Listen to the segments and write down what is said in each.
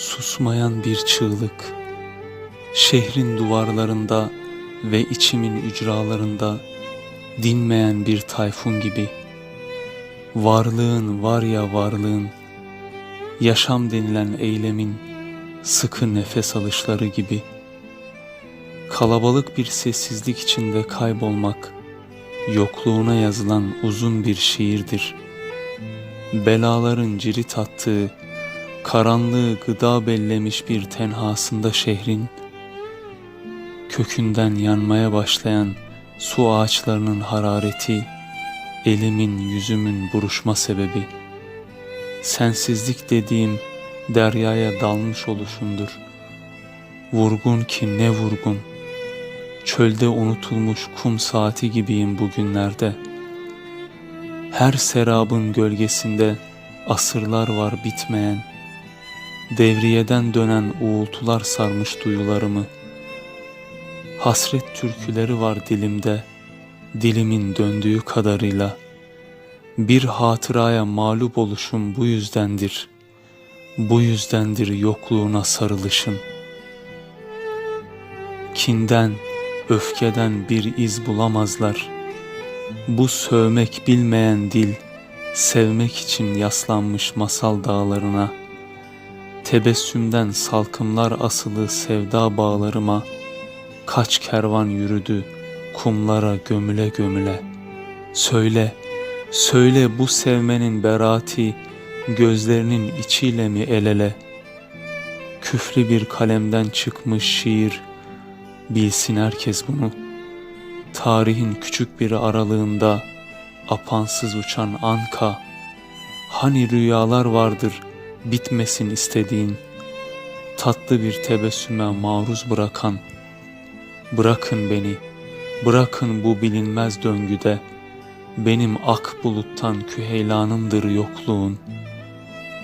susmayan bir çığlık. Şehrin duvarlarında ve içimin ücralarında dinmeyen bir tayfun gibi. Varlığın var ya varlığın, yaşam denilen eylemin sıkı nefes alışları gibi. Kalabalık bir sessizlik içinde kaybolmak, yokluğuna yazılan uzun bir şiirdir. Belaların cirit attığı, karanlığı gıda bellemiş bir tenhasında şehrin, kökünden yanmaya başlayan su ağaçlarının harareti, elimin yüzümün buruşma sebebi. Sensizlik dediğim deryaya dalmış oluşumdur. Vurgun ki ne vurgun. Çölde unutulmuş kum saati gibiyim bugünlerde. Her serabın gölgesinde asırlar var bitmeyen. Devriyeden dönen uğultular sarmış duyularımı. Hasret türküleri var dilimde, dilimin döndüğü kadarıyla. Bir hatıraya mağlup oluşum bu yüzdendir. Bu yüzdendir yokluğuna sarılışım. Kinden, öfkeden bir iz bulamazlar. Bu sövmek bilmeyen dil, sevmek için yaslanmış masal dağlarına. Tebessümden salkımlar asılı sevda bağlarıma, kaç kervan yürüdü kumlara gömüle gömüle. Söyle, söyle bu sevmenin berati, gözlerinin içiyle mi el ele? Küflü bir kalemden çıkmış şiir, bilsin herkes bunu. Tarihin küçük bir aralığında apansız uçan anka, hani rüyalar vardır bitmesin istediğin, tatlı bir tebessüme maruz bırakan, bırakın beni, bırakın bu bilinmez döngüde, benim ak buluttan küheylanımdır yokluğun.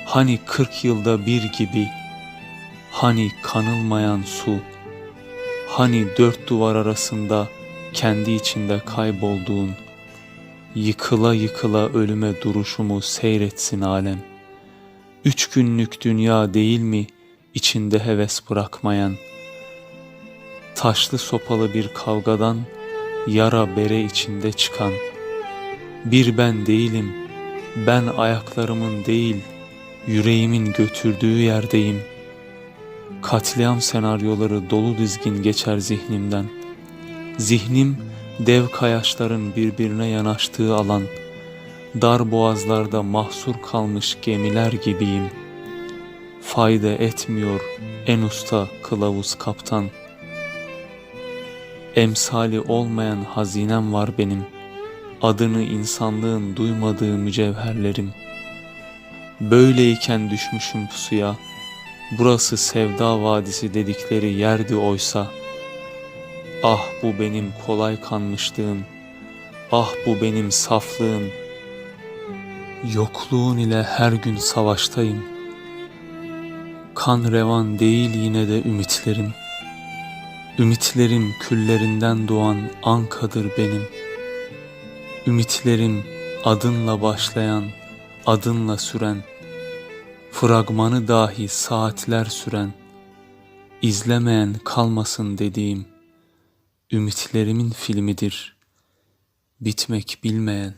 Hani kırk yılda bir gibi, hani kanılmayan su, hani dört duvar arasında kendi içinde kaybolduğun, yıkıla yıkıla ölüme duruşumu seyretsin alem. Üç günlük dünya değil mi içinde heves bırakmayan, taşlı sopalı bir kavgadan yara bere içinde çıkan, bir ben değilim, ben ayaklarımın değil, yüreğimin götürdüğü yerdeyim. Katliam senaryoları dolu dizgin geçer zihnimden. Zihnim dev kayaçların birbirine yanaştığı alan, dar boğazlarda mahsur kalmış gemiler gibiyim. Fayda etmiyor en usta kılavuz kaptan. Emsali olmayan hazinem var benim.'' adını insanlığın duymadığı mücevherlerim. Böyleyken düşmüşüm pusuya, burası sevda vadisi dedikleri yerdi oysa. Ah bu benim kolay kanmışlığım, ah bu benim saflığım. Yokluğun ile her gün savaştayım. Kan revan değil yine de ümitlerim. Ümitlerim küllerinden doğan ankadır benim.'' Ümitlerim adınla başlayan, adınla süren, fragmanı dahi saatler süren, izlemeyen kalmasın dediğim, ümitlerimin filmidir, bitmek bilmeyen.